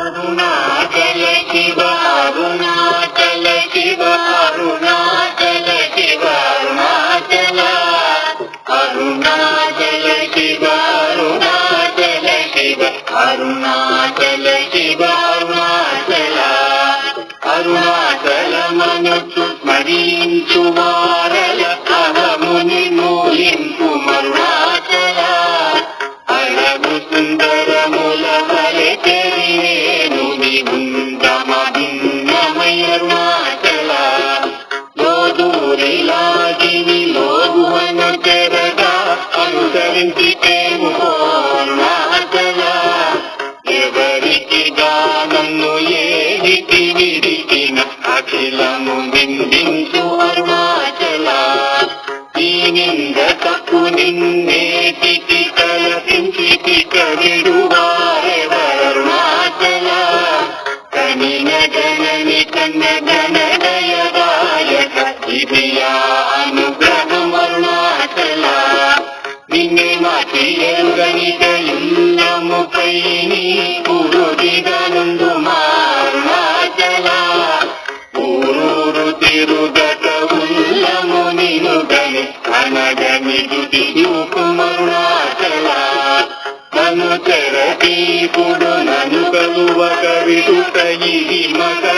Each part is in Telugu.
అరుణాచల శివ అరుణాచల శివ అరుణాచల శివ అరుణాచల అరుణాచల శివ అరుణాచల శివ అరుణాచల శివ అరుణాచల అరుణాచల మనసు స్మరించు వారల అఖిలము బింబించు అరుణాచల ఈ నింద తప్పు నిన్నే తిటి కలసించి తికవిడువారెవరుణాచల కనిన గణని కన్న గణ மத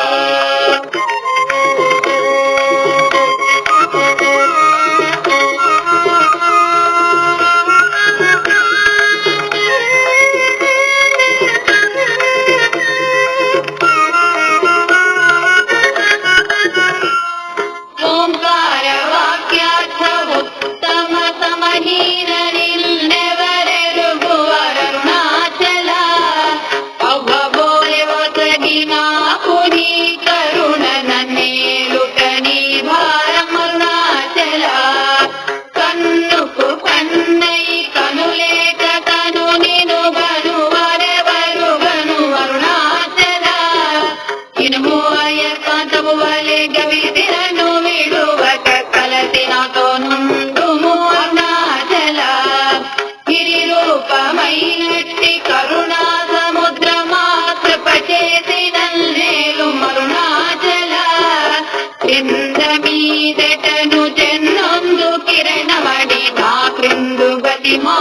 Simón.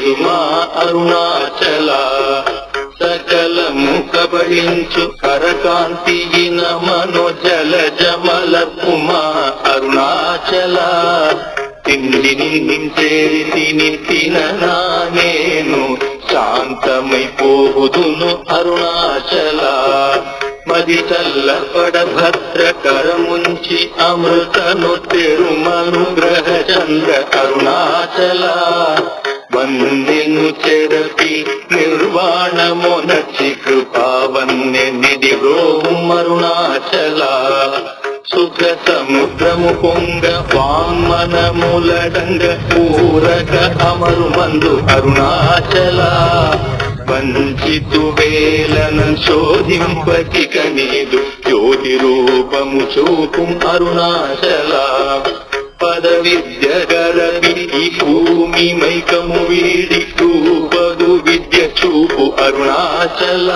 చేరుమా అరుణాచల. సకలము కబళించు కరకాంతియిన మనోజల జమల ఉమా అరుణాచల. తిండిని నించేరి తిని తిననా నేను శాంతమైపోదును అరుణాచల. మది చల్లపడ భద్రకరముంచి అమృతను తెరుమను గ్రహ చంద్ర అరుణాచల. వందెను చెరపి నిర్వాణమునచి కృపావన్య నిధి రోమరుణాచల సుఖ సముద్రము పొంగ వామనములడంగ పూరక అమరు మందు అరుణాచల. వంచితు వేలను శోధింపతిక కనీదు జ్యోతి రూపము చూపు అరుణాచల. పద విద్య గరవి ఈ భూమి మైకము వీడి చూపదు విద్య చూపు అరుణాచల.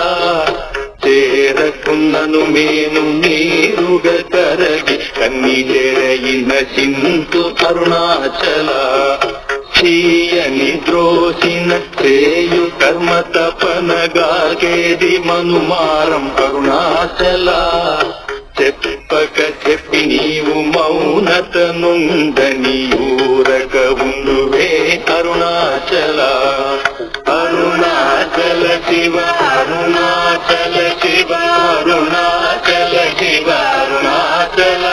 చేరకున్నను మేను నీరుగ కరగి కన్ని చెరయిన చింతు అరుణాచల. చీయని ద్రోసిన చేయు కర్మ తపనగా కేది మనుమారం అరుణాచల. చెప్పక చెప్పి నీవు మౌనత నుండని ఊరక ఉండువే అరుణాచల. అరుణాచల శివ అరుణాచల శివ అరుణాచల శివ అరుణాచల.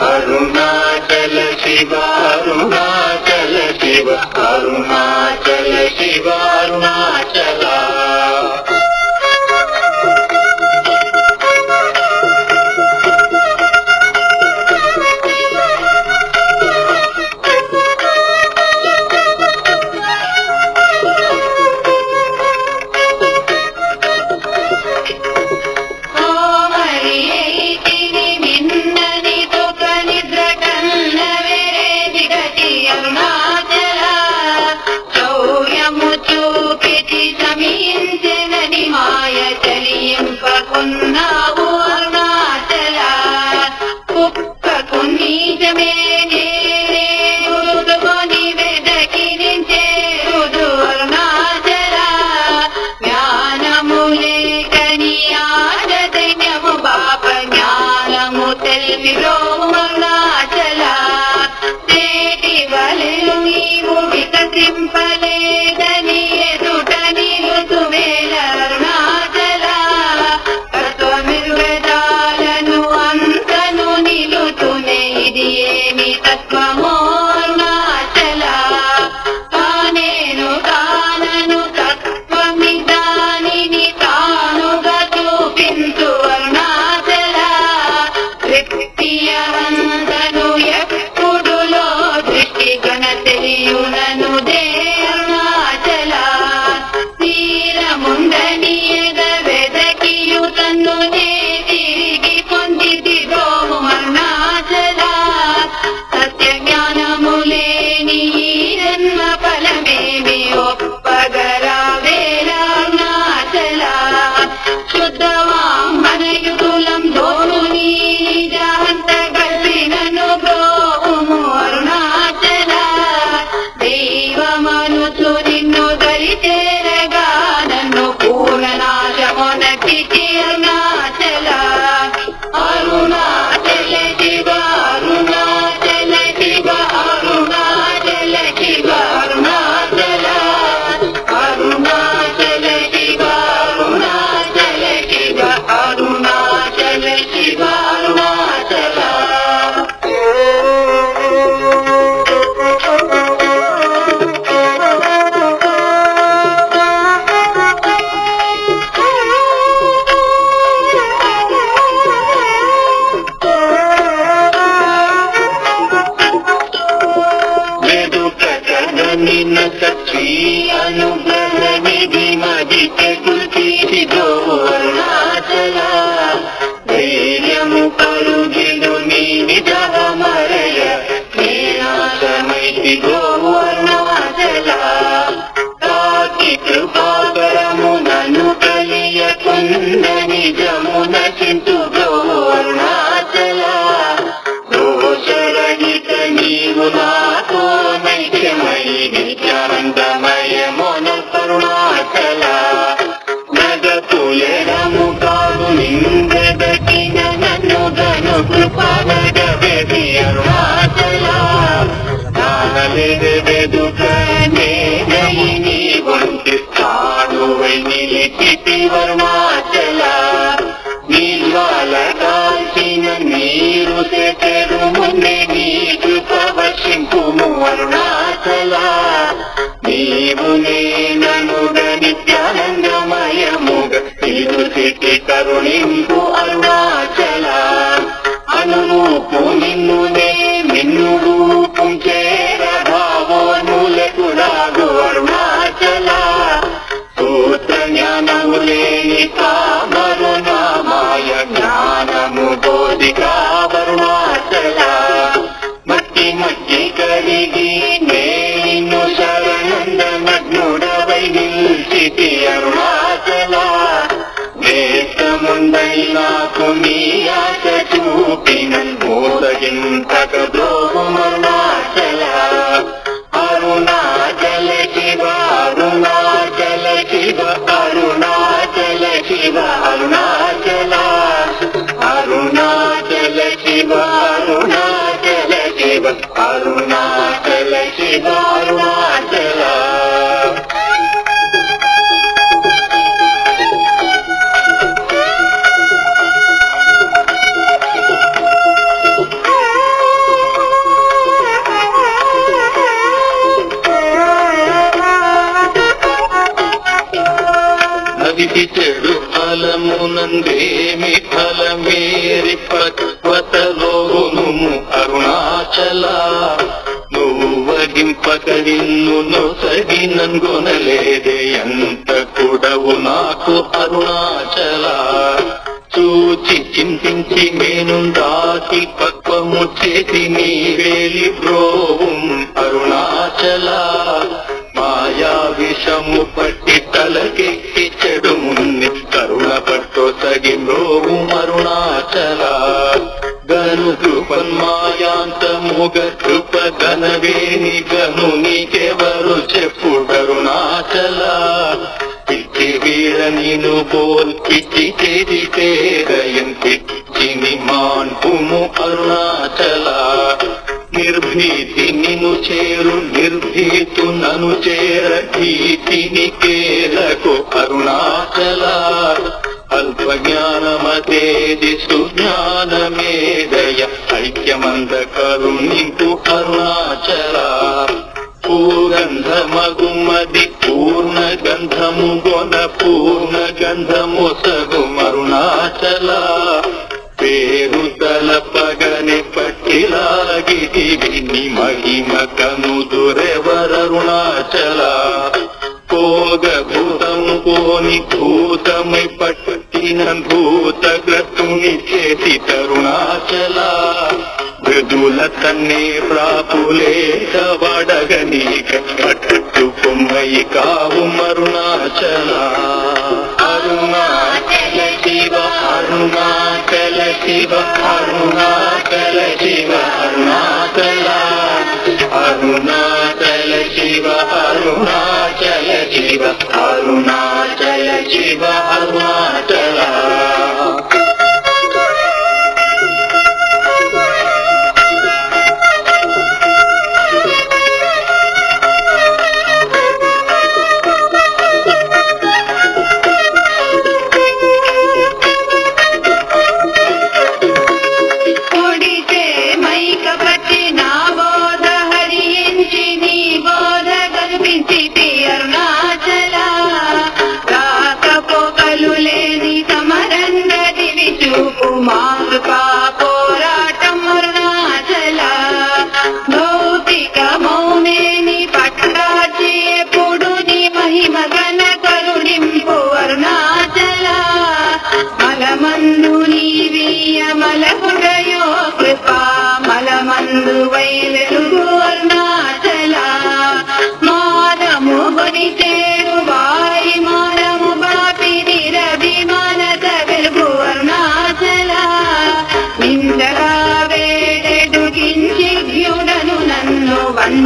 అరుణాచల శివ అరుణాచల శివ అరుణాచల శివ అరుణాచల. సత్రీ అనుగ్రహ నిధి మది ధైర్యము కలుగిడు నీ విధవ మరయ. నీనాశమైతి నాగలేదెదుకనే వంటి సాధువై నిలిచితి వరుణాచల నీళ్ళ కాల్చిన నీరు సెటరు నీ కృప అరుణాచల నీవు నేననుగ నిత్యానందమయముగ తిరుసిటి కరుణింపు అరుణాచల అనురూపు నిన్ను నే నిన్ను అరుణాచల నిన్ను నొసగి నన్గొనలేదే ఎంత కూడవు నాకు అరుణాచల. చూచి చింతించి నేను దాటి పక్వము చేసి నీ వేలి బ్రోవం అరుణాచల. మాయా విషము పట్టి తలకెక్కి చెడు ముందు కరుణ పట్టు తగి మ్రోవు అరుణాచల. గను కృపన్మాయాంతముగ కృప గనవేని గను నీకెవరు చెప్పు కరుణాచల పిచ్చి వీర నిను పోల్ పిచ్చి చేసి పేరయన్ పిచ్చిని మాన్పుము అరుణాచల. నిర్భీతి నిను చేరు నిర్భీతు నను చేర భీతిని కేలకు అరుణాచల. అల్ప జ్ఞానమతేది సుజ్ఞానమేదయ ఐక్యమంద కరుణింపు అరుణాచల. పూగంధమగుమది పూర్ణ గంధము గొన పూర్ణ గంధము సగ తన్నే ప్రాపులేక వడగని పట్టు కొమ్మయి కావు మరుణాచల. అరుణాచల శివ అరుణాచల శివ అరుణాచల శివ అరుణాచల. అరుణాచల శివ అరుణాచల శివ అరుణాచల శివ అరుణాచల.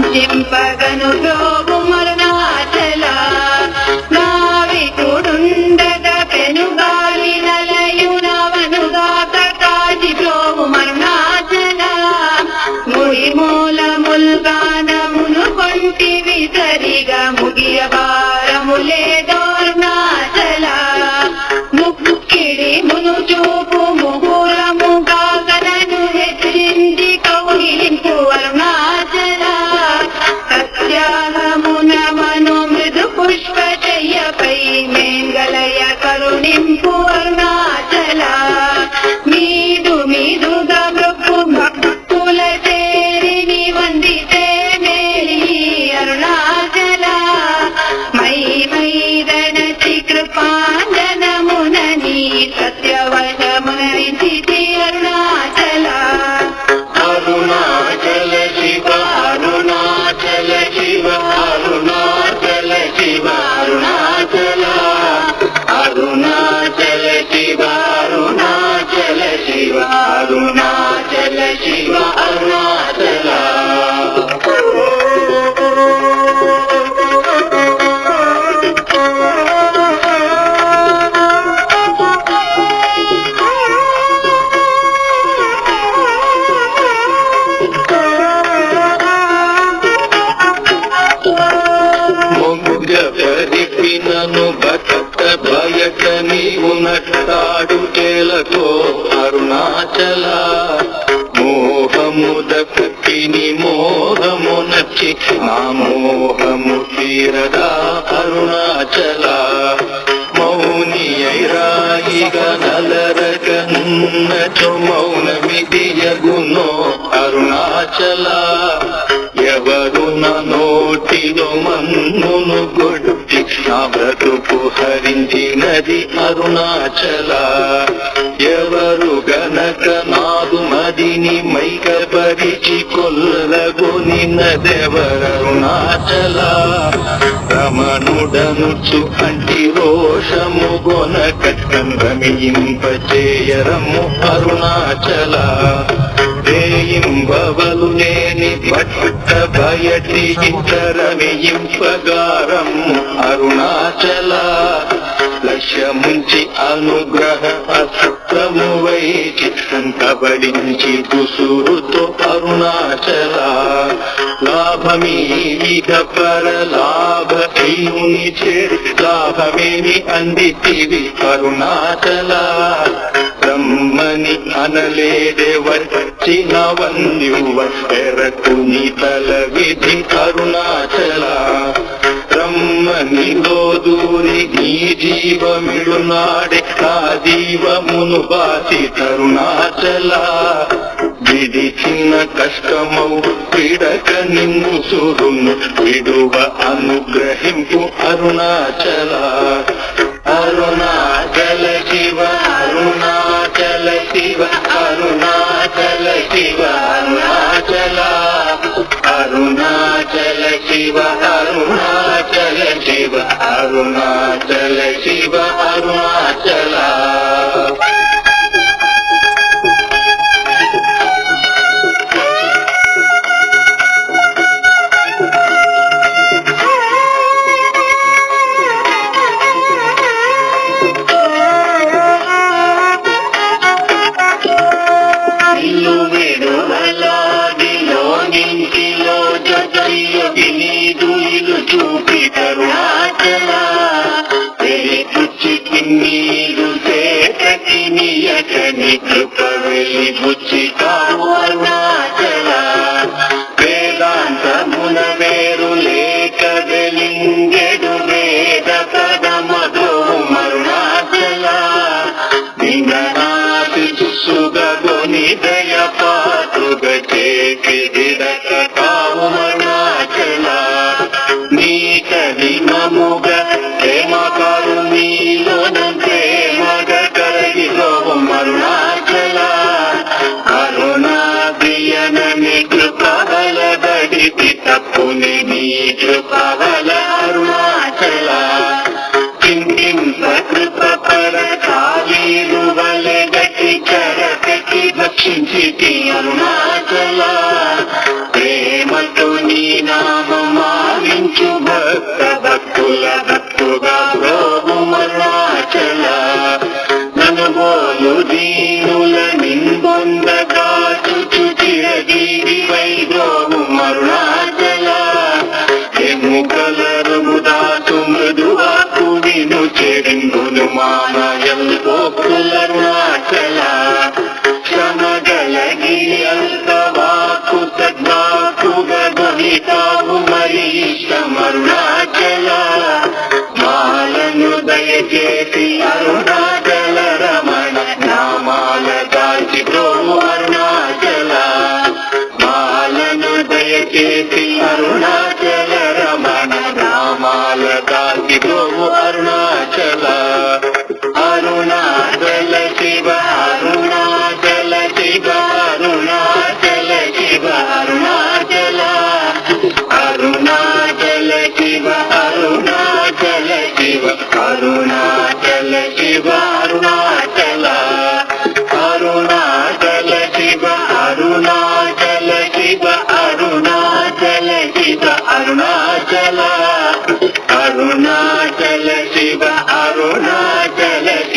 నన్ను కరుణింపు నా బ్రతుకు హరించినది అరుణాచల. ఎవరు గనక నాదు మదిని మైకపరిచి కొల్లగొనినదెవరరుణాచల రమణుడనుచు కంటి రోషము గొనక కందమింపచేయరము అరుణాచల. దేయింబవలు లేని పట్ట బయటి ఇతరమింపగారం అరుణాచల లక్ష్యముంచి అనుగ్రహ అసత్రము వై చిత్తం కబడించి కుసురుతో అరుణాచల. లాభమీగ పర లాభ చేరి లాభమేమి అందితివి అరుణాచల. బ్రహ్మని అనలేడే వచ్చిన వన్యువ ఎరకు తల విధి అరుణాచల. బ్రహ్మనిలో దూరి నీ జీవమిడునాడే నా జీవమును బాసి తరుణాచల విడిచిన కష్టమౌ విడక నిన్ను సురును విడువ అనుగ్రహింపు అరుణాచల అరుణాచల శివ అరుణాచల శివ అరుణాచల శివ అరుణాచల అరుణాచల శివ అరుణాచల శివ అరుణాచల శివ అరుణాచల ఇల్లు విడుదలాదిలో నింటిలో జొచ్చి నీదు నీరు సేకటి నీయకని కృప బడితి తప్పుని నీ కృపవల అరుణాచల చింతింప కృప పర కావీరు వలె గట్టి కరపెట్టి భక్షించి అరుణాచల ప్రేమతో నీ నామ మావించు భక్త భక్తుల భక్తుగా.